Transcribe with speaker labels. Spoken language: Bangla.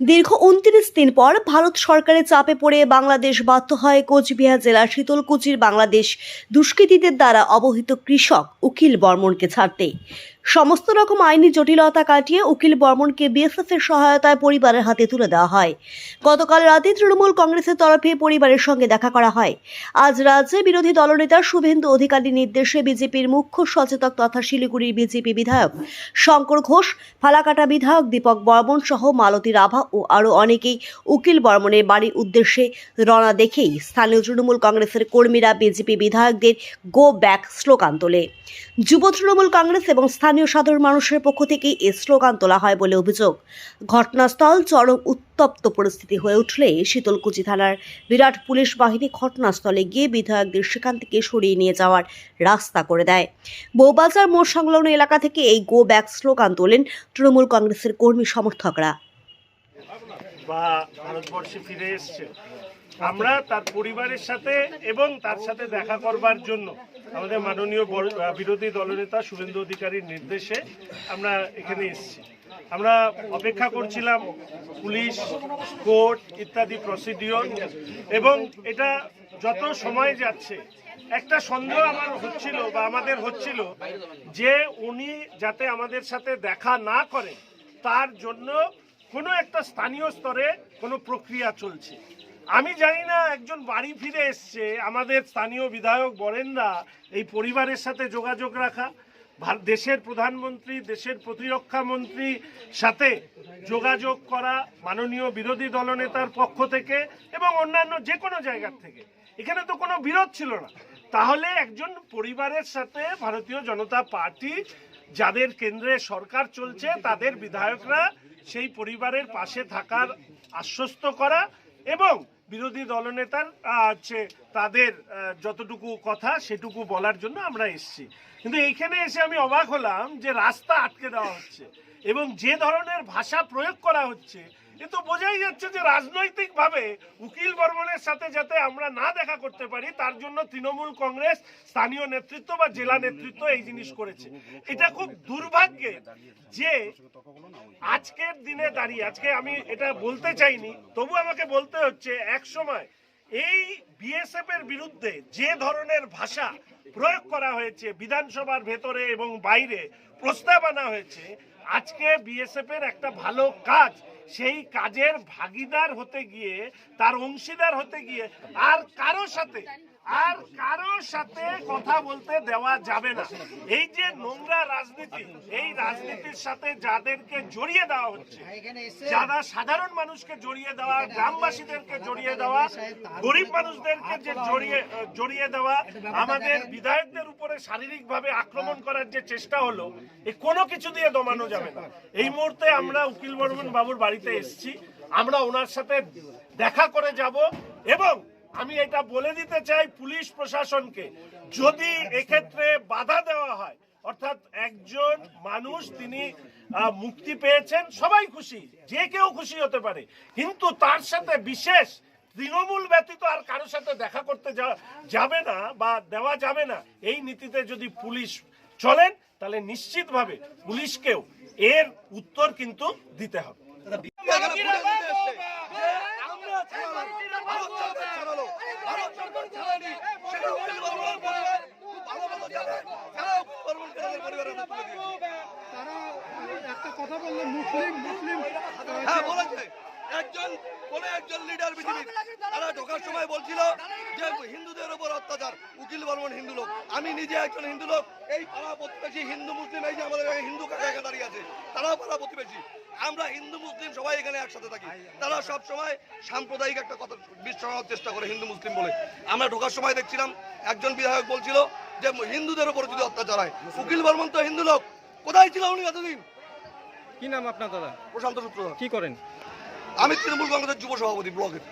Speaker 1: দীর্ঘ উনত্রিশ দিন পর ভারত সরকারের চাপে পড়ে বাংলাদেশ বাধ্য হয় কোচবিহার জেলার শীতলকুচির বাংলাদেশ দুষ্কৃতীদের দ্বারা অবহিত কৃষক উকিল বর্মনকে ছাড়তে। সমস্ত রকম আইনি জটিলতা কাটিয়ে উকিল বর্মনকে বিএসএফ এর সহায়তায় পরিবারের হাতে তুলে দেওয়া হয়। গতকাল রাতে তৃণমূল কংগ্রেসের তরফে পরিবারের সঙ্গে দেখা করা হয়। আজ রাজ্যে বিরোধী দলনেতা শুভেন্দু অধিকারী নির্দেশে বিজেপির মুখ্য সচেতক তথা শিলিগুড়ির বিজেপি বিধায়ক শঙ্কর ঘোষ, ফালাকাটা বিধায়ক দীপক বর্মন সহ মালতী রাভা ও আরও অনেকেই উকিল বর্মনের বাড়ির উদ্দেশ্যে রওনা দেখেই স্থানীয় তৃণমূল কংগ্রেসের কর্মীরা বিজেপি বিধায়কদের গো ব্যাক স্লোগান তোলে। যুব তৃণমূল কংগ্রেস এবং স্থানীয় সাধারণ মানুষের পক্ষ থেকে এই স্লোগান তোলা হয় বলে অভিযোগ। ঘটনাস্থল চরম উত্তপ্ত পরিস্থিতি হয়ে উঠলে শীতলকুচি থানার বিরাট পুলিশ বাহিনী ঘটনাস্থলে গিয়ে বিধায়কদের সেখান থেকে সরিয়ে নিয়ে যাওয়ার রাস্তা করে দেয়। বৌবাজার মোড় সংলগ্ন এলাকা থেকে এই গো ব্যাক স্লোগান তোলেন তৃণমূল কংগ্রেসের কর্মী সমর্থকরা।
Speaker 2: আমরা তার পরিবারের সাথে এবং তার সাথে দেখা করবার জন্য আমাদের মাননীয় বিরোধী দলনেতা শুভেন্দু অধিকারীর নির্দেশে আমরা এখানে এসেছি। আমরা অপেক্ষা করছিলাম পুলিশ, কোর্ট ইত্যাদি প্রসিডিওর এবং এটা যত সময় যাচ্ছে, একটা সন্দেহ আমার হচ্ছিল বা আমাদের হচ্ছিল যে উনি যাতে আমাদের সাথে দেখা না করেন তার জন্য কোনো একটা স্থানীয় স্তরে কোনো প্রক্রিয়া চলছে। আমি জানি না, একজন বাড়ি ফিরে এসছে। আমাদের স্থানীয় বিধায়ক বরেনরা এই পরিবারের সাথে যোগাযোগ রাখা দেশের প্রধানমন্ত্রী, দেশের প্রতিরক্ষা মন্ত্রী সাথে যোগাযোগ করা, মাননীয় বিরোধী দলনেতার পক্ষ থেকে এবং অন্যান্য যে কোনো জায়গার থেকে। এখানে তো কোনো বিরোধ ছিল না। তাহলে একজন পরিবারের সাথে ভারতীয় জনতা পার্টি, যাদের কেন্দ্রে সরকার চলছে, তাদের বিধায়করা সেই পরিবারের পাশে থাকার আশ্বস্ত করা এবং বিরোধী দলনেতার আছে তাদের যতটুকু কথা সেটুকু বলার জন্য আমরা এসেছি। কিন্তু এইখানে এসে আমি অবাক হলাম যে রাস্তা আটকে দেওয়া হচ্ছে এবং যে ধরনের ভাষা প্রয়োগ করা হচ্ছে এ তো বোঝাই যাচ্ছে যে রাজনৈতিকভাবে উকিল বর্মনের সাথে যাতে আমরা না দেখা করতে পারি, তার জন্য তৃণমূল কংগ্রেস, স্থানীয় নেতৃত্ব বা জেলা নেতৃত্ব এই জিনিস করেছে। এটা খুব দুর্ভাগ্যের যে আজকের দিনে দাঁড়িয়ে, আজকে আমি এটা বলতে চাইনি, তবু আমাকে বলতে হচ্ছে, এক সময় এই বিএসএফ এর বিরুদ্ধে যে ধরনের ভাষা প্রয়োগ করা হয়েছে, বিধানসভার ভেতরে এবং বাইরে প্রস্তাব আনা হয়েছে, আজকে বিএসএফ এর একটা ভালো কাজ, সেই কাজের ভাগিদার হতে গিয়ে, তার অংশীদার হতে গিয়ে, আর কারও সাথে আর কারোর সাথে কথা বলতে দেওয়া যাবে না। এই যে নোংরা রাজনীতি, এই রাজনীতির সাথে যাদেরকে জড়িয়ে দেওয়া হচ্ছে, যারা সাধারণ মানুষকে জড়িয়ে দেওয়া, গ্রামবাসীদেরকে জড়িয়ে দেওয়া, গরিব মানুষদেরকে যে জড়িয়ে জড়িয়ে দেওয়া, আমাদের বিধায়কদের উপরে শারীরিকভাবে আক্রমণ করার যে চেষ্টা হলো, এ কোনো কিছু দিয়ে দমানো যাবে না। এই মুহূর্তে আমরা উকিল বর্মন বাবুর বাড়িতে এসেছি। আমরা ওনার সাথে দেখা করে যাব এবং আমি এটা বলে দিতে চাই পুলিশ প্রশাসনকে। যদি এক্ষেত্রে বাধা দেওয়া হয়, অর্থাৎ একজন মানুষ তিনি মুক্তি পেয়েছেন, সবাই খুশি, যে কেউ খুশি হতে পারে। কিন্তু তার সাথে বিশেষ তৃণমূল ব্যতীত আর কারোর সাথে দেখা করতে যাবে না বা দেওয়া যাবে না, এই নীতিতে যদি পুলিশ চলেন, তাহলে নিশ্চিতভাবে পুলিশকেও এর উত্তর কিন্তু দিতে হবে।
Speaker 3: কথা বলল মুসলিম মুসলিম।
Speaker 4: হ্যাঁ বলেছে। একজন কোন একজন লিডার পৃথিবীর। তারা ঢোকার সময় বলছিল যে হিন্দুদের উপর অত্যাচার। উকিল বর্মন হিন্দু লোক। আমি নিজে একজন হিন্দু লোক। এই পাড়া প্রতিবেশী হিন্দু মুসলিম এই যে আমাদের হিন্দু কাকা দাঁড়িয়ে আছে তারাও পাড়া প্রতিবেশী। আমরা হিন্দু মুসলিম সবাই এখানে একসাথে থাকি। তারা সব সময় সাম্প্রদায়িক একটা কথা বিশ্বাসের চেষ্টা করে হিন্দু মুসলিম বলে। আমরা ঢোকার সময় দেখছিলাম একজন বিধায়ক বলছিল যে হিন্দুদের উপর যদি অত্যাচার হয় উকিল বর্মন তো হিন্দু লোক। কোথায় ছিল উনি এতদিন?
Speaker 3: কি নাম আপনার দাদা?
Speaker 4: প্রশান্ত সূত্র
Speaker 3: কি করেন?
Speaker 4: আমি তৃণমূল কংগ্রেসের যুব সভাপতি ব্লকের।